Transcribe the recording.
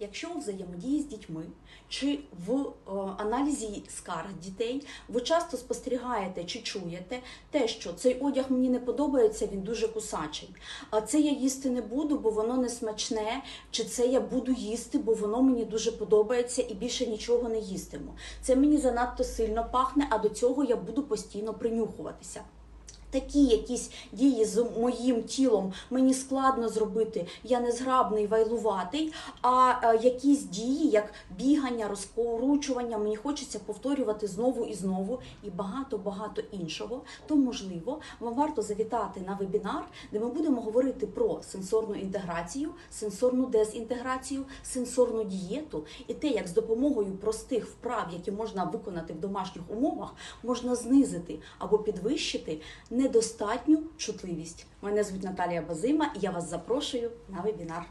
Якщо у взаємодії з дітьми чи в е, аналізі скарг дітей ви часто спостерігаєте чи чуєте те, що цей одяг мені не подобається, він дуже кусачий. А це я їсти не буду, бо воно не смачне, чи це я буду їсти, бо воно мені дуже подобається і більше нічого не їстиму. Це мені занадто сильно пахне, а до цього я буду постійно принюхуватися. Такі якісь дії з моїм тілом мені складно зробити, я не зграбний, вайлуватий. А е, якісь дії, як бігання, розкоручування, мені хочеться повторювати знову і знову, і багато багато іншого. То можливо, вам варто завітати на вебінар, де ми будемо говорити про сенсорну інтеграцію, сенсорну дезінтеграцію, сенсорну дієту і те, як з допомогою простих вправ, які можна виконати в домашніх умовах, можна знизити або підвищити недостатню чутливість. Мене звуть Наталія Базима, і я вас запрошую на вебінар.